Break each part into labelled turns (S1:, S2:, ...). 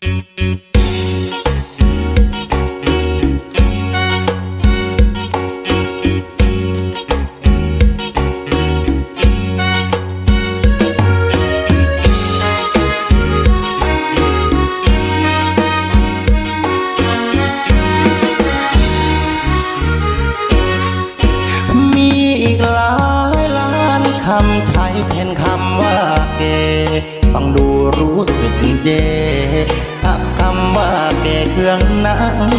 S1: มีอีกหลายล้านคำใช้แทนคำว่าเก ฟังดูรู้สึกเย่ คำว่าเกเครื่องนัง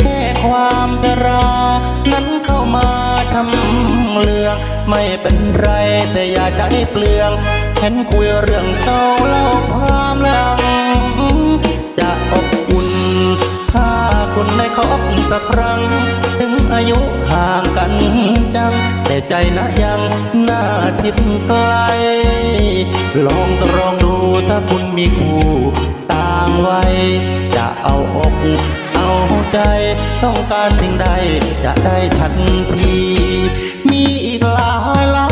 S1: แค่ความจะรา นั้นเข้ามาทำเรื่อง ไม่เป็นไรแต่อย่าใจเปลือง เห็นคุยเรื่องเก่าเล่าความหลัง จะอบอุ่น ถ้าคุณได้คบสักครั้ง ถึงอายุห่างกันจัง แต่ใจนะยังน่าทิพไกลลองตรองดูถ้าคุณมีคู่ ต่างวัยจะเอาอกเอาใจ ต้องการสิ่งใดจะได้ทันที มีอีกหลายล้า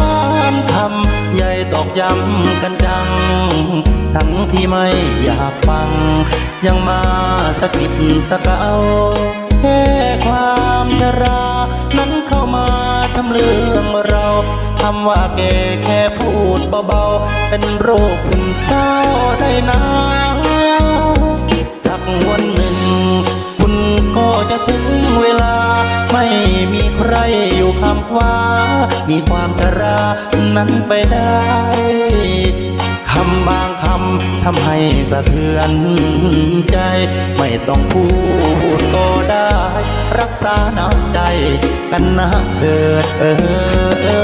S1: นคำใหญ่ตอกย้ำกันจัง ทั้งที่ไม่อยากฟัง ยังมาสะกิดสะเกาแค่ความชรา นั้นเข้ามาทำเรื่องเราคำว่าแกแค่พูดเบาๆ เป็นโรคซึมเศร้าได้นะสั คำว่า มีความชรานั้นไปได้คำบางคำทำให้สะเทือนใจ ไม่ต้องพูดก็ได้ รักษาน้ำใจกันนะเถิดเออ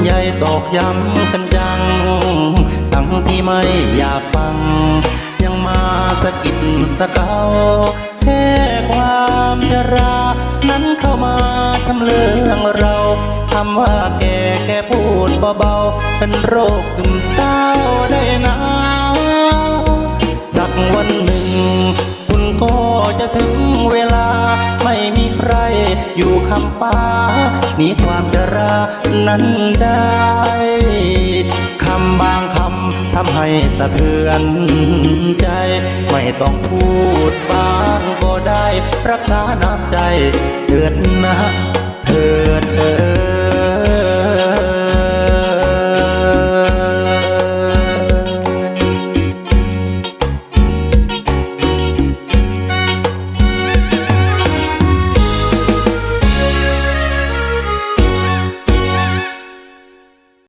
S1: ำใหญ่ตอกย้ำกันจัง ทั้งที่ไม่อยากฟัง ยังมาสะกิดสะเกาแค่ความจรา นั้นเข้ามาทำเรื่องเราคำว่าแกแค่พูดเบาๆ เป็นโรคซึมเศร้าได้นะ อยู่คำฟ้า มีความจรานั้นได้ คำบางคำทำให้สะเทือนใจ ไม่ต้องพูดบางก็ได้ รักษาน้ำใจเถิดนะเถิดเออ